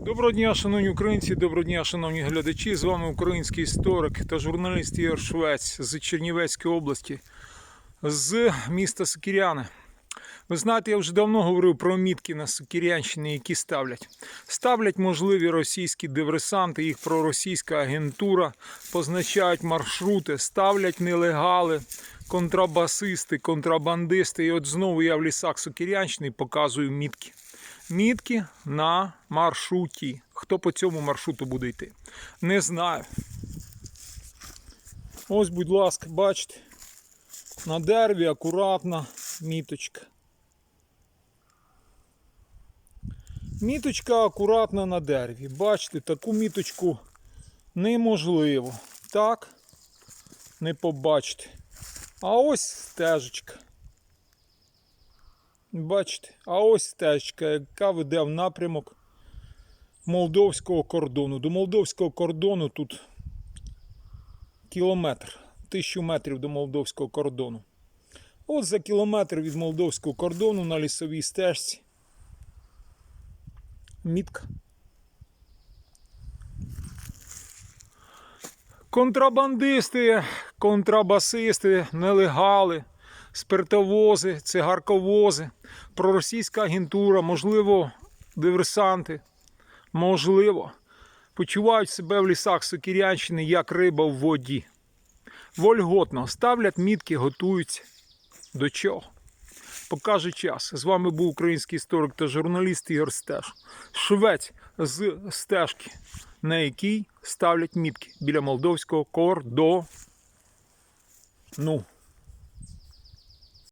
Доброго дня, шановні українці, доброго дня, шановні глядачі. З вами український історик та журналіст Ігор Швець з Чернівецької області, з міста Сокіряни. Ви знаєте, я вже давно говорив про мітки на Сокірянщині, які ставлять. Ставлять можливі російські диверсанти, їх проросійська агентура, позначають маршрути, ставлять нелегали, контрабасисти, контрабандисти. І от знову я в лісах Сокірянщини показую мітки. Мітки на маршруті. Хто по цьому маршруту буде йти? Не знаю. Ось, будь ласка, бачите, на дереві акуратна міточка. Міточка акуратна на дереві. Бачите, таку міточку неможливо. Так, не побачите. А ось стежечка. Бачите, а ось стежка, яка веде в напрямок молдовського кордону. До молдовського кордону тут кілометр, тисячу метрів до молдовського кордону. От за кілометр від молдовського кордону на лісовій стежці. Мітка. Контрабандисти, контрабасисти, нелегали, спиртовози, цигарковози, проросійська агентура, можливо, диверсанти, можливо, почувають себе в лісах Сокірянщини як риба в воді. Вольготно ставлять мітки, готуються. До чого? Покаже час. З вами був український історик та журналіст Ігор Стеж. Швець з стежки, на якій ставлять мітки біля молдовського кордону.